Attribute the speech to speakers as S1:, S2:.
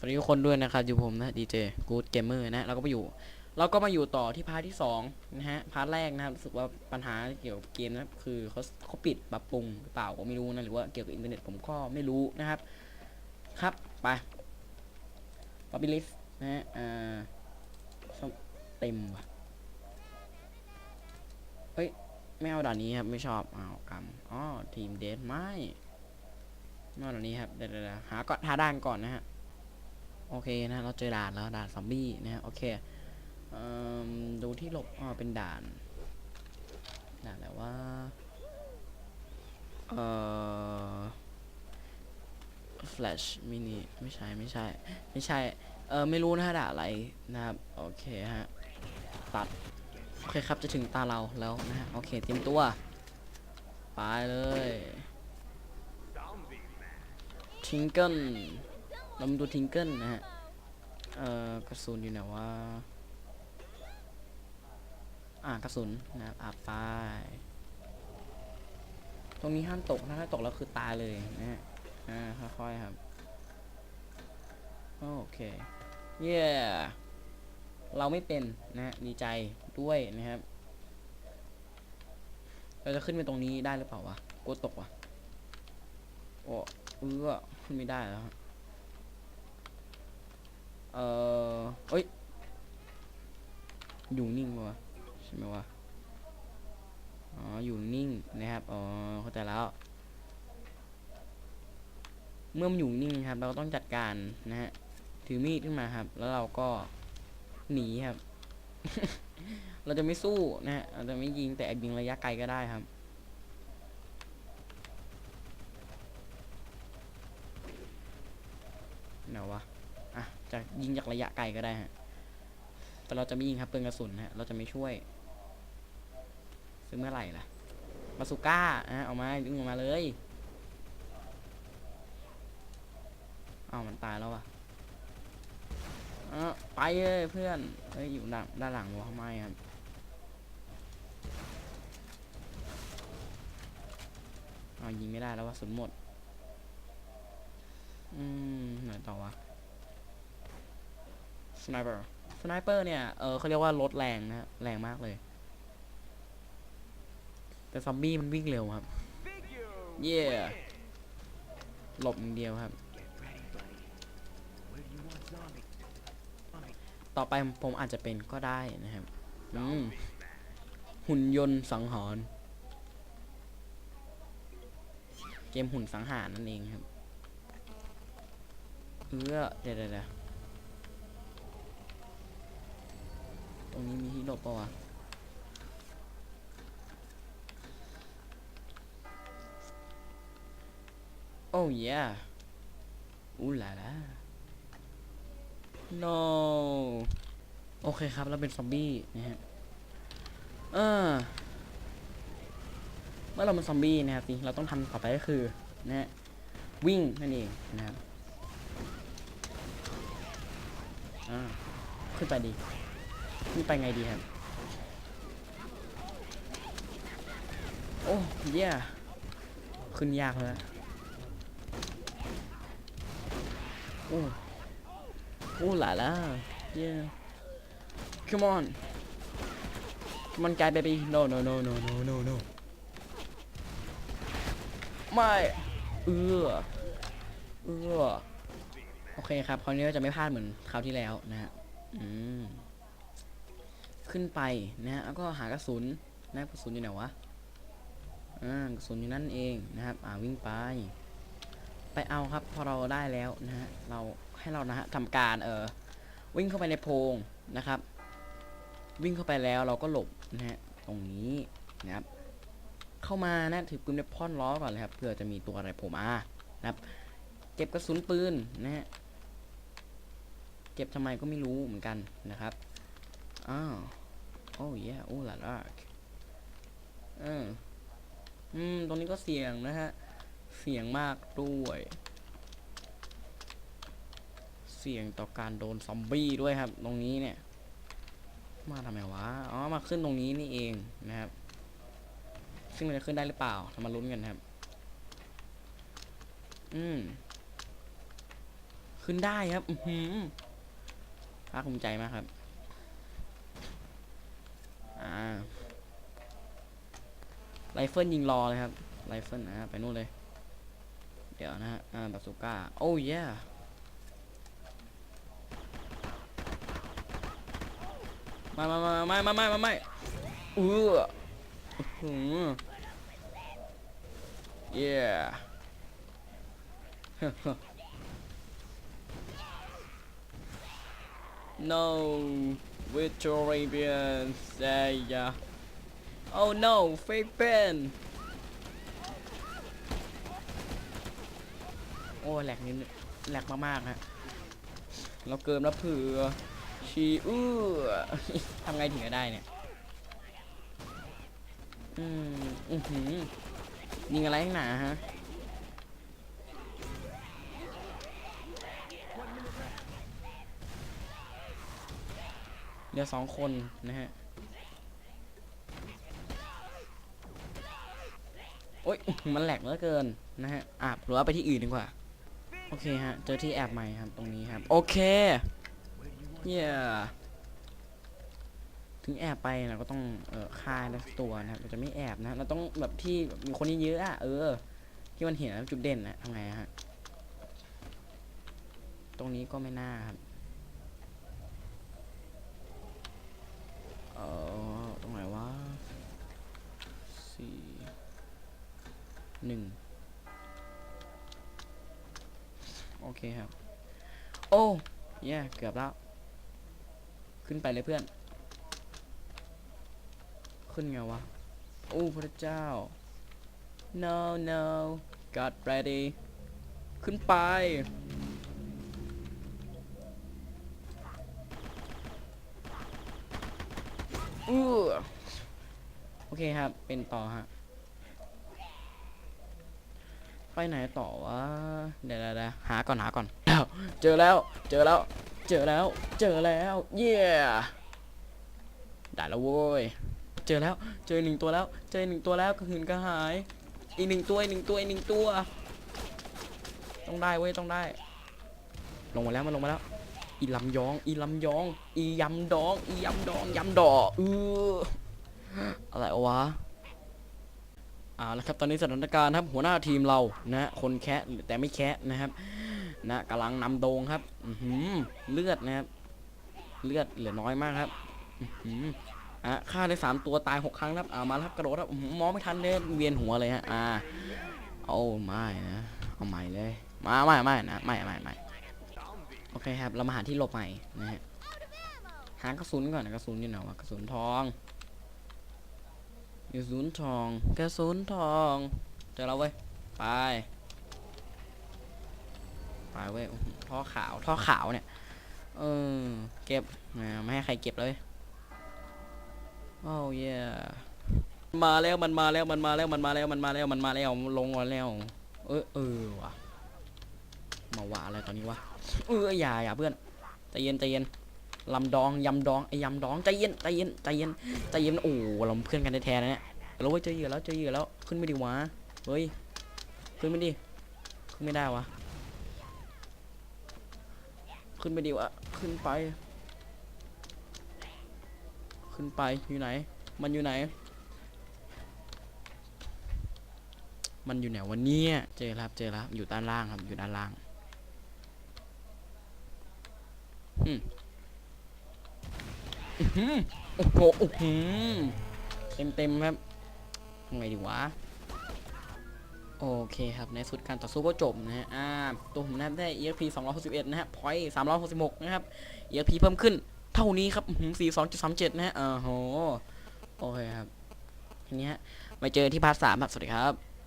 S1: สวัสดีทุกคนด้วยนะครับอยู่ผมนะดีเจกูดเกมเมอร์นะเราก็ไปอยู่ เราก็มาอยู่ต่อที่พาร์ทที่สองนะฮะพาร์ทแรกนะครับรู้สึกว่าปัญหาเกี่ยวกับเกมนะคือเขาเขาปิดปรับปรุงหรือเปล่าก็ไม่รู้นะหรือว่าเกี่ยวกับอินเทอร์เน็ตผมก็ไม่รู้นะครับครับไปป๊อปปี้ลิสนะฮะอ่าซ่อเต็มว่ะเฮ้ยไม่เอาด่านนี้ครับไม่ชอบอ้าวกำอ๋อทีมเดทไม่ไม่เอาด่านนี้ครับเดี๋ยวๆหาก่อนหาด่านก่อนนะฮะ โอเคนะเราเจอด่านแล้วด่านซอมบี้นะฮะโอเคเอิ่มดูที่หลบอ๋อเป็นด่านด่านอะไรว่าเอ่อ flash mini ไม่ใช่ไม่ใช่ ไม่ใช่ เออไม่รู้นะฮะด่าอะไรนะครับ โอเคฮะ ตัด โอเคครับจะถึงตาเราแล้วนะฮะ โอเคเตรียมตัว ไปเลย ทิงเกิล เรามาดูทิงเกิลนะฮะ เอ่อกระสุนอยู่ไหนวะ อ่ากระสุนนะครับอ่าไป ตรงนี้ห้ามตกนะถ้าตกแล้วคือตายเลยนะฮะ อ่าค่อยๆครับ โอเค เย้เราไม่เป็นนะฮะดีใจด้วยนะครับ เราจะขึ้นไปตรงนี้ได้หรือเปล่าวะกลัวตกวะโอ้เออขึ้นไม่ได้แล้ว เออเอ้ย อยู่นิ่งปะวะใช่ไหมวะ อ๋อ อยู่นิ่งนะครับ อ๋อ เข้าใจแล้ว เมื่อมันอยู่นิ่งครับ เราก็ต้องจัดการนะฮะ ถือมีดขึ้นมาครับ แล้วเราก็หนีครับ เราจะไม่สู้นะฮะ เราจะไม่ยิงแต่ยิงระยะไกลก็ได้ครับไหนวะ จะยิงจากระยะไกลก็ได้ฮะ แต่เราจะไม่ยิงครับเปลืองกระสุนฮะ เราจะไม่ช่วยซื้อเมื่อไหร่ล่ะบาสุก้าอะเอามาดึงออกมาเลยเอามันตายแล้ววะเออไปเลยเพื่อน เฮ้ยอยู่ด้านด้านหลังวะทำไมครับเอายิงไม่ได้แล้วว่ะสุนหมด อืมไหนต่อวะ ไนเปอร์สไนเปอร์เนี่ย เออเขาเรียกว่าลดแรงนะฮะแรงมากเลย แต่ซอมบี้มันวิ่งเร็วครับ เย่หลบอย่างเดียวครับ ต่อไปผมอาจจะเป็นก็ได้นะครับอืมหุ่นยนต์สังหารเกมหุ่นสังหารนั่นเองครับ เออเดี๋ยวเดี๋ยว รงนี้มีที่หลบปะวะโอ้ยอู้ลาลา no โอเคครับ เราเป็นซอมบี้นะฮะเออเมื่อเราเป็นซอมบี้นะครับสิ่งที่เราต้องทำต่อไปก็คือนะฮะวิ่งนั่นเองนะครับอ่าขึ้นไปดี นี่ไปไงดีครับ โอ้เย่ขึ้นยากเลยโอ้โอ้หลาล่าเย่ come on come on guy baby no no no no no no no ไม่เออเออโอเคครับ คราวนี้เราจะไม่พลาดเหมือนคราวที่แล้วนะฮะ อืม ขึ้นไปนะฮะแล้วก็หากระสุนนะกระสุนอยู่ไหนวะอ่ากระสุนอยู่นั่นเองนะครับ อ่าวิ่งไป ไปเอาครับพอเราได้แล้วนะฮะเราให้เรานะฮะทำการเออวิ่งเข้าไปในโพรงนะครับ วิ่งเข้าไปแล้วเราก็หลบนะฮะตรงนี้นะครับ เข้ามานะถือปืนในพ่อนล้อก่อนเลยครับเพื่อจะมีตัวอะไรโผล่านะครับ เก็บกระสุนปืนนะฮะเก็บทำไมก็ไม่รู้เหมือนกันนะครับอ้าว โอ้ยโอ้ลาลาเอออืม ตรงนี้ก็เสี่ยงนะฮะ เสี่ยงมากด้วย เสี่ยงต่อการโดนซอมบี้ด้วยครับ ตรงนี้เนี่ย มาทำไมวะ อ๋อ มาขึ้นตรงนี้นี่เองนะครับ ซึ่งมันจะขึ้นได้หรือเปล่าเรามาลุ้นกันครับ อืม ขึ้นได้ครับ อือหือภาคภูมิใจมากครับ ไรเฟิลยิงรอเลยครับไรเฟิลนะฮะไปนู่นเลย เดี๋ยวนะฮะอ่าบาซูก้า โอ้ยมามามามามามามามาเอออื้อหือ yeah no Victorian say ya oh no fake pen โอ้แหลกนิดแหลกมากๆฮะ เราเกินแล้วเผื่อชีอื้อทำไงถึงจะได้เนี่ย อืม อือหือยิงอะไรข้างหนาฮะ ลือสองคนนะฮะโอ๊ยมันแหลกเหลือเกินนะฮะอะหรือว่าไปที่อื่นดีกว่า โอเคฮะ เจอที่แอบใหม่ครับตรงนี้ครับ โอเคเย้ถึงแอบไปเราก็ต้องเอ่อฆ่าได้สักตัวนะครับเราจะไม่แอบนะเราต้องแบบที่แบบมีคนเยอะๆอะเออ ที่มันเห็นจุดเด่นนะทำไงฮะตรงนี้ก็ไม่น่าครับ เออตรงไหนวะสี่หนึ่งโอ เคครับ โอ้เย่เกือบแล้ว ขึ้นไปเลยเพื่อน ขึ้นไงวะ โอ้พระเจ้า no no got ready ขึ้นไปอือโอเคครับ เป็นต่อฮะ ไปไหนต่อวะ เดี๋ยวเดี๋ยวหาก่อนหาก่อน เจอแล้ว เจอแล้ว เจอแล้ว เจอแล้ว เย้ได้แล้วโว้ย เจอแล้ว เจอหนึ่งตัวแล้ว เจอหนึ่งตัวแล้วกระหืนกระหาย อีกหนึ่งตัวอีกหนึ่งตัวอีกหนึ่งตัว ต้องได้เว้ยต้องได้ ลงมาแล้วมันลงมาแล้ว อีลำยอง อีลำยอง อียำดอง อียำดองยำดอเอออะไรวะ อ่าแล้วครับตอนนี้สถานการณ์ครับหัวหน้าทีมเรานะฮะคนแคะแต่ไม่แคะนะครับนะกำลังนำโดงครับอืเลือดนะครับเลือดเหลือน้อยมากครับอื้มอะฆ่าได้สามตัวตายหกครั้งครับอ่ามาครับกระโดดครับอื้อหือมองไม่ทันเลยเวียนหัวเลยฮะอ่าโอ้ไม่นะเอาใหม่เลยมาไม่ไม่นะไม่ไม่ไม่โอเคครับเรามาหาที่หลบใหม่นะฮะหากระสุนก่อนนะกระสุนอยู่ไหนวะกระสุนทอง กระสุนทองกระสุนทองเจอแล้วเว้ยไปไปเว้ยท่อขาวท่อขาวเนี่ยเออเก็บนะไม่ให้ใครเก็บเลยโอ้ยมาแล้วมันมาแล้วมันมาแล้วมันมาแล้วมันมาแล้วมันมาแล้วลงมาแล้ว เออเออว่ะมาว่าอะไรตอนนี้วะเอออย่าอย่าเพื่อนใจเย็นใจเย็น ลำดองยำดองไอ้ยำดองใจเย็นใจเย็นใจเย็นใจเย็นโอ้เราเพื่อนกันแท้ๆนะเนี่ยเราเว้ยเจอเหยื่อแล้วเจอเหยื่อแล้วขึ้นไม่ดีวะเฮ้ยขึ้นไม่ดีขึ้นไม่ได้วะขึ้นไม่ดีวะขึ้นไป ขึ้นไปอยู่ไหน มันอยู่ไหน มันอยู่ไหนวันนี้เจอแล้วครับเจอแล้วอยู่ด้านล่างครับอยู่ด้านล่างอืม อื้อหือโอ้โหโอ้โหเต็มเต็มครับทำไงดีวะ โอเคครับ ในสุดการต่อสู้ก็จบนะฮะ อ่า ตัวผมนะครับได้ EXP 261 นะฮะพอยต์366 นะครับ EXP เพิ่มขึ้นเท่านี้ครับ42.37นะฮะอ่าโห โอเคครับทีนี้ฮะไปเจอที่พาร์ท3ครับ สวัสดีครับ